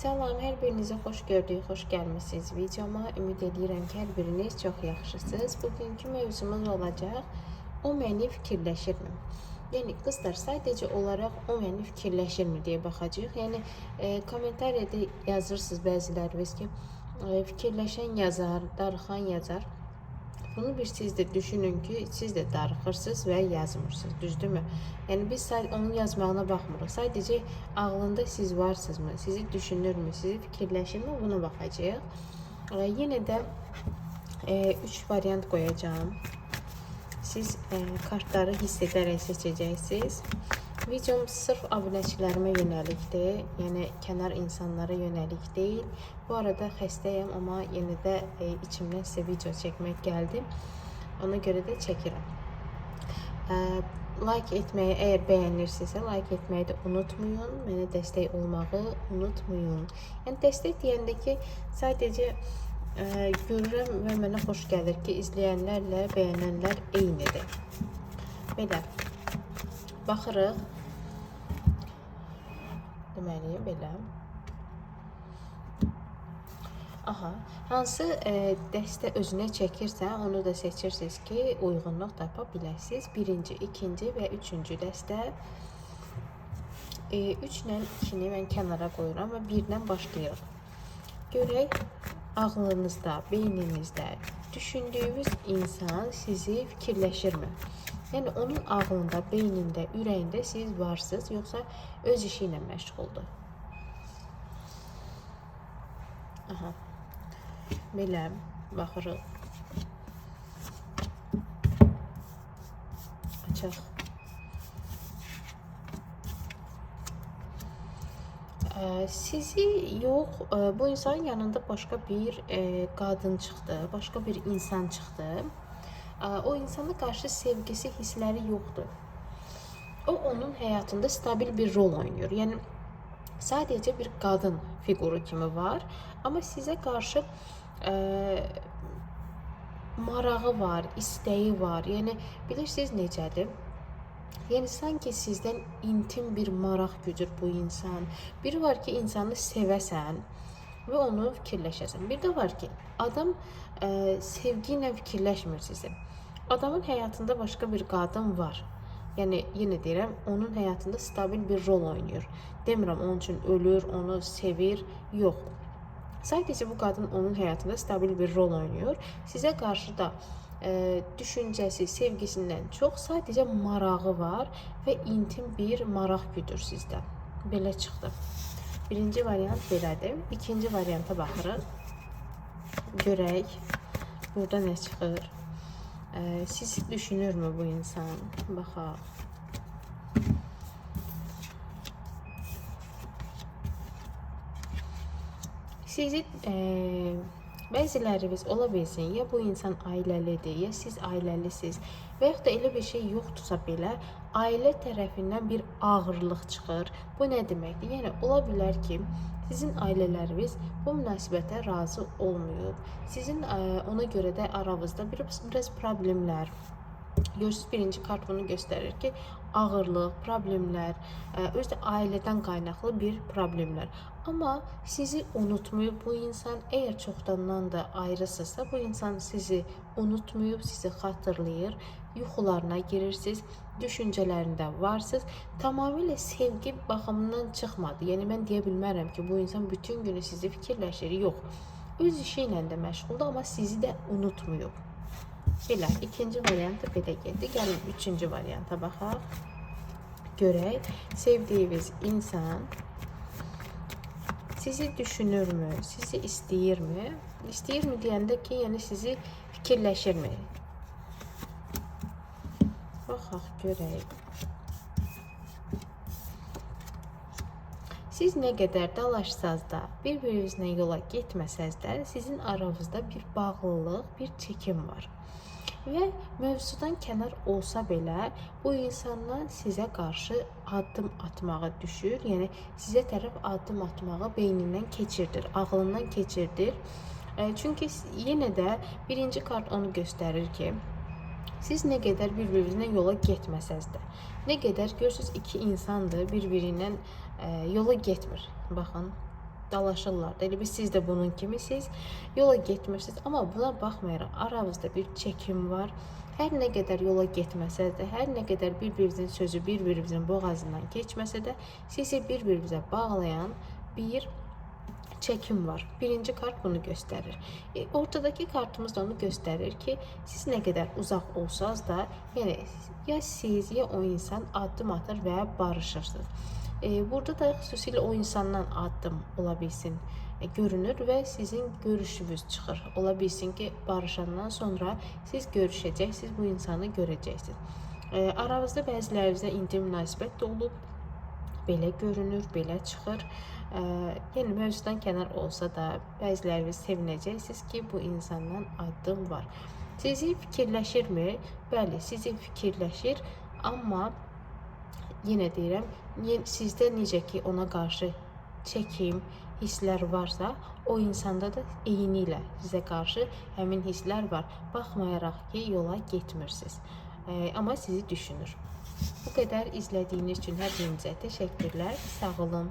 Salam, hər birinizi xoş gördük, xoş gəlmisiniz videoma. Ümid edirəm ki, hər biriniz çox yaxşısınız. Bugünkü mövzumuz olacaq, o məni fikirləşirmi? Yəni qızlar sadəcə olaraq o məni fikirləşirmi deyə baxacağıq. Yəni e, kommentariyada yazırsınız bəziləriniz ki, e, fikirləşən yazar, darıxan yazar. Bunu bir siz de düşünün ki, siz de darıxırsınız və yazmırsınız, düzdürmü? Yəni biz sadəcə onun yazmağına baxmırıq. Sadəcə ağlında siz varsınızmı? Sizi düşünürmü? Sizi fikirləşirmi? Buna baxacağıq. E, yenə də 3 variant qoyacağım. Siz e, kartları hiss edərək seçəcəksiniz. Videom sırf abunəçilərimə yönəlikdir. Yəni kənar insanlara yönəlik deyil. Bu arada xəstəyəm, amma yenə də e, içimdən sizə video çəkmək gəldi. Ona görə də çəkirəm. E, like etməyi, əgər bəyənirsinizsə, like etməyi də unutmayın. Mənə dəstək olmağı unutmayın. Yəni dəstək deyəndə ki, sadəcə e, görürəm və mənə xoş gəlir ki, izləyənlərlə bəyənənlər eynidir. Belə baxırıq. Deməli, belə. Aha, hansı e, dəstə özünə çəkirsə, onu da seçirsiniz ki, uyğunluq tapa biləsiniz. Birinci, ikinci və üçüncü dəstə. 3 e, ilə 2-ni mən kənara qoyuram və 1-dən başlayırıq. Görək ağlınızda, beyninizdə düşündüyünüz insan sizi fikirləşirmi? Yəni onun ağlında, beynində, ürəyində siz varsınız, yoxsa öz işi ilə məşğuldur? Aha. Belə baxırıq. Açaq. Ee, Sizi yox, bu insanın yanında başqa bir qadın çıxdı, başqa bir insan çıxdı. O insana qarşı sevgisi, hissləri yoxdur. O onun həyatında stabil bir rol oynayır. Yəni sadəcə bir qadın fiquru kimi var, amma sizə qarşı e, marağı var, istəyi var. Yəni bilirsiniz necədir? Yəni sanki sizdən intim bir maraq güdür bu insan. Biri var ki, insanı sevəsən və onu fikirləşəsən. Bir də var ki, adam e, sevgi ilə fikirləşmir sizi. Adamın həyatında başqa bir qadın var. Yəni yenə deyirəm, onun həyatında stabil bir rol oynayır. Demirəm onun üçün ölür, onu sevir, yox. Sadəcə bu qadın onun həyatında stabil bir rol oynayır. Sizə qarşı da e, düşüncəsi, sevgisindən çox sadəcə marağı var və intim bir maraq güdür sizdən. Belə çıxdı. Birinci variant belədir. İkinci varianta baxırıq. Görək burada nə çıxır. E, sizi düşünürmü bu insan? Baxaq. Sizi e, bəziləriniz ola bilsin, ya bu insan ailəlidir, ya siz ailəlisiniz və yaxud da elə bir şey yoxdursa belə ailə tərəfindən bir ağırlıq çıxır. Bu nə deməkdir? Yəni ola bilər ki, sizin ailələriniz bu münasibətə razı olmayıb. Sizin e, ona görə də aranızda biraz, biraz problemlər Görürsüz birinci kart bunu göstərir ki, ağırlıq, problemlər, ə, özü də ailədən qaynaqlı bir problemlər. Amma sizi unutmayıb bu insan, əgər çoxdandan da ayrısınızsa, bu insan sizi unutmayıb, sizi xatırlayır, yuxularına girirsiniz, düşüncələrində varsınız. Tamamilə sevgi baxımından çıxmadı. Yəni mən deyə bilmərəm ki, bu insan bütün günü sizi fikirləşir. Yox. Öz işi ilə də məşğuldur, amma sizi də unutmayıb. Belə, ikinci variant da belə getdi. Gəlin üçüncü varianta baxaq. Görək, sevdiyiniz insan sizi düşünürmü, sizi istəyirmi? İstəyirmi deyəndə ki, yəni sizi fikirləşirmi? Baxaq, görək. Siz nə qədər dalaşsaz da, bir-birinizlə yola getməsəz də, sizin aranızda bir bağlılıq, bir çekim var. Və mövzudan kənar olsa belə bu insandan sizə qarşı addım atmağa düşür. Yəni sizə tərəf addım atmağı beynindən keçirdir, ağlından keçirdir. E, çünki yenə də birinci kart onu göstərir ki, siz nə qədər bir-birinizlə yola getməsəz də, nə qədər görürsüz iki insandır bir-birindən e, yola getmir. Baxın, dalaşırlar. da. Elə bir siz də bunun kimisiniz. Yola getmirsiniz, amma buna baxmayaraq aranızda bir çəkim var. Hər nə qədər yola getməsəz də, hər nə qədər bir-birinizin sözü bir-birinizin boğazından keçməsə də, sizi bir-birinizə bağlayan bir çekim var. Birinci kart bunu gösterir. E, ortadaki kartımız da onu gösterir ki siz ne kadar uzak olsanız da yani ya siz ya o insan addım atır veya barışırsınız. E, burada da xüsusilə o insandan addım ola bilsin e, görünür ve sizin görüşünüz çıxır. Ola bilsin ki barışandan sonra siz görüşəcəksiniz, bu insanı görəcəksiniz. E, aranızda bəzilərinizdə intim münasibət də olub, belə görünür, belə çıxır. Ə, yəni mövzudan kənar olsa da bəziləriniz sevinəcəksiniz ki, bu insandan addım var. Sizi fikirləşirmi? Bəli, sizi fikirləşir, amma yenə deyirəm, sizdə necə ki ona qarşı çəkim, hisslər varsa, o insanda da eyni ilə sizə qarşı həmin hisslər var. Baxmayaraq ki, yola getmirsiniz. Ə, amma sizi düşünür. Bu qədər izlədiyiniz üçün hər birinizə təşəkkürlər. Sağ olun.